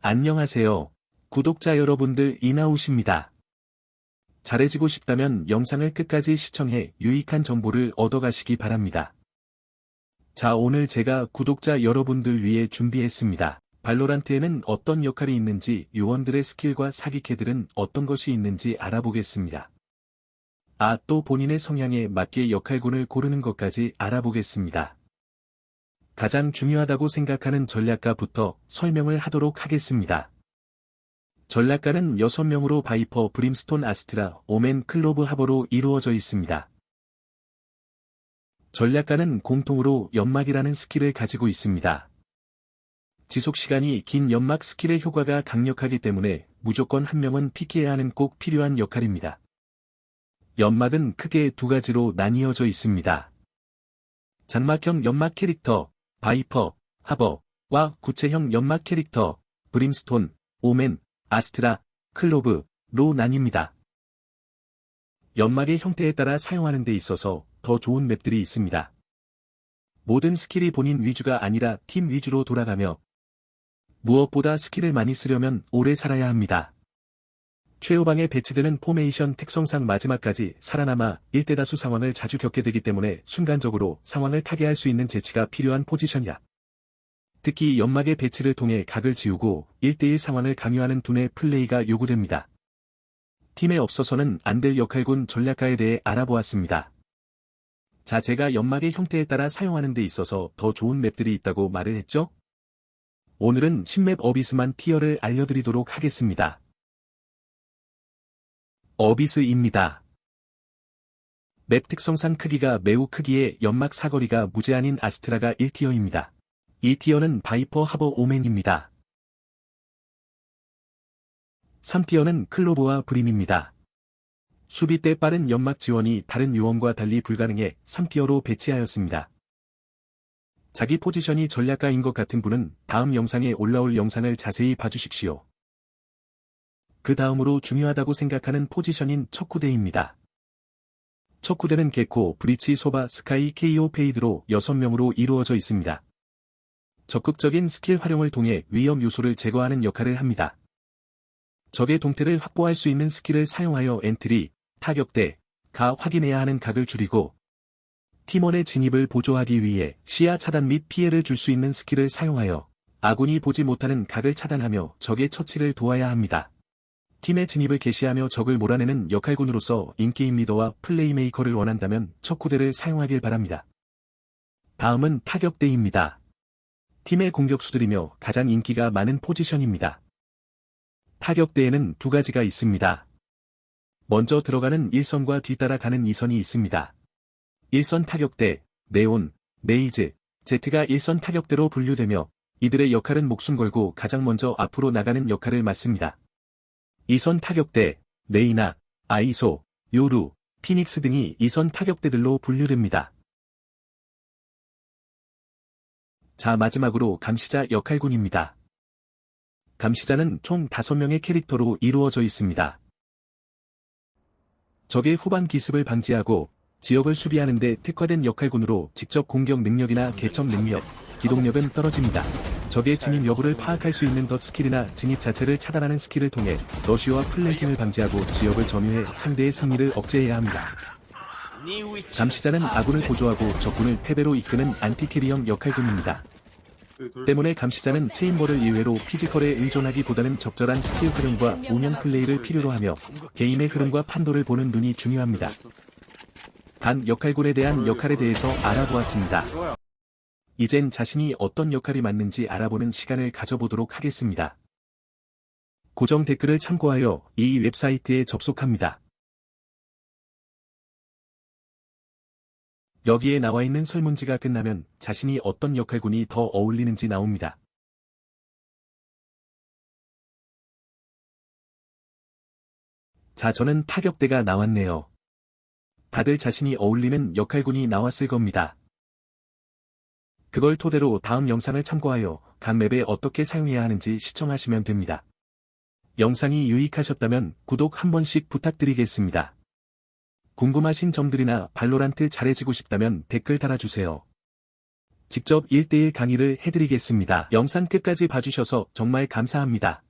안녕하세요. 구독자 여러분들 이나우십니다. 잘해지고 싶다면 영상을 끝까지 시청해 유익한 정보를 얻어가시기 바랍니다. 자 오늘 제가 구독자 여러분들 위해 준비했습니다. 발로란트에는 어떤 역할이 있는지 요원들의 스킬과 사기캐들은 어떤 것이 있는지 알아보겠습니다. 아 또 본인의 성향에 맞게 역할군을 고르는 것까지 알아보겠습니다. 가장 중요하다고 생각하는 전략가부터 설명을 하도록 하겠습니다. 전략가는 6명으로 바이퍼, 브림스톤, 아스트라, 오멘, 클로브 하버로 이루어져 있습니다. 전략가는 공통으로 연막이라는 스킬을 가지고 있습니다. 지속시간이 긴 연막 스킬의 효과가 강력하기 때문에 무조건 한 명은 피해야 하는 꼭 필요한 역할입니다. 연막은 크게 두 가지로 나뉘어져 있습니다. 장막형 연막 캐릭터, 바이퍼, 하버와 구체형 연막 캐릭터, 브림스톤, 오멘, 아스트라, 클로브 로 나뉩니다. 연막의 형태에 따라 사용하는 데 있어서 더 좋은 맵들이 있습니다. 모든 스킬이 본인 위주가 아니라 팀 위주로 돌아가며 무엇보다 스킬을 많이 쓰려면 오래 살아야 합니다. 최후방에 배치되는 포메이션 특성상 마지막까지 살아남아 일대다수 상황을 자주 겪게 되기 때문에 순간적으로 상황을 타개할 수 있는 재치가 필요한 포지션이야. 특히 연막의 배치를 통해 각을 지우고 1대1 상황을 강요하는 두뇌 플레이가 요구됩니다. 팀에 없어서는 안 될 역할군 전략가에 대해 알아보았습니다. 자 제가 연막의 형태에 따라 사용하는 데 있어서 더 좋은 맵들이 있다고 말을 했죠? 오늘은 신맵 어비스만 티어를 알려드리도록 하겠습니다. 어비스입니다. 맵 특성상 크기가 매우 크기에 연막 사거리가 무제한인 아스트라가 1티어입니다. 2티어는 바이퍼 하버 오맨입니다. 3티어는 클로버와 브림입니다. 수비 때 빠른 연막 지원이 다른 요원과 달리 불가능해 3티어로 배치하였습니다. 자기 포지션이 전략가인 것 같은 분은 다음 영상에 올라올 영상을 자세히 봐주십시오. 그 다음으로 중요하다고 생각하는 포지션인 척후대입니다. 척후대는 개코, 브리치, 소바, 스카이, 케이오, 페이드로 6명으로 이루어져 있습니다. 적극적인 스킬 활용을 통해 위험 요소를 제거하는 역할을 합니다. 적의 동태를 확보할 수 있는 스킬을 사용하여 엔트리, 타격대, 가 확인해야 하는 각을 줄이고 팀원의 진입을 보조하기 위해 시야 차단 및 피해를 줄 수 있는 스킬을 사용하여 아군이 보지 못하는 각을 차단하며 적의 처치를 도와야 합니다. 팀의 진입을 개시하며 적을 몰아내는 역할군으로서 인게임 리더와 플레이메이커를 원한다면 척후대를 사용하길 바랍니다. 다음은 타격대입니다. 팀의 공격수들이며 가장 인기가 많은 포지션입니다. 타격대에는 두 가지가 있습니다. 먼저 들어가는 1선과 뒤따라 가는 2선이 있습니다. 1선 타격대, 네온, 네이즈, 제트가 1선 타격대로 분류되며 이들의 역할은 목숨 걸고 가장 먼저 앞으로 나가는 역할을 맡습니다. 이선 타격대, 레이나, 아이소, 요루, 피닉스 등이 이선 타격대들로 분류됩니다. 자 마지막으로 감시자 역할군입니다. 감시자는 총 5명의 캐릭터로 이루어져 있습니다. 적의 후반 기습을 방지하고 지역을 수비하는 데 특화된 역할군으로 직접 공격 능력이나 개척 능력, 기동력은 떨어집니다. 적의 진입 여부를 파악할 수 있는 더 스킬이나 진입 자체를 차단하는 스킬을 통해 러쉬와 플랭킹을 방지하고 지역을 점유해 상대의 승리를 억제해야 합니다. 감시자는 아군을 보조하고 적군을 패배로 이끄는 안티캐리형 역할군입니다. 때문에 감시자는 체인버를 이외로 피지컬에 의존하기보다는 적절한 스킬 활용과 운영 플레이를 필요로 하며 게임의 흐름과 판도를 보는 눈이 중요합니다. 단 역할군에 대한 역할에 대해서 알아보았습니다. 이젠 자신이 어떤 역할이 맞는지 알아보는 시간을 가져보도록 하겠습니다. 고정 댓글을 참고하여 이 웹사이트에 접속합니다. 여기에 나와 있는 설문지가 끝나면 자신이 어떤 역할군이 더 어울리는지 나옵니다. 자 저는 타격대가 나왔네요. 다들 자신이 어울리는 역할군이 나왔을 겁니다. 그걸 토대로 다음 영상을 참고하여 각 맵에 어떻게 사용해야 하는지 시청하시면 됩니다. 영상이 유익하셨다면 구독 한 번씩 부탁드리겠습니다. 궁금하신 점들이나 발로란트 잘해지고 싶다면 댓글 달아주세요. 직접 1대1 강의를 해드리겠습니다. 영상 끝까지 봐주셔서 정말 감사합니다.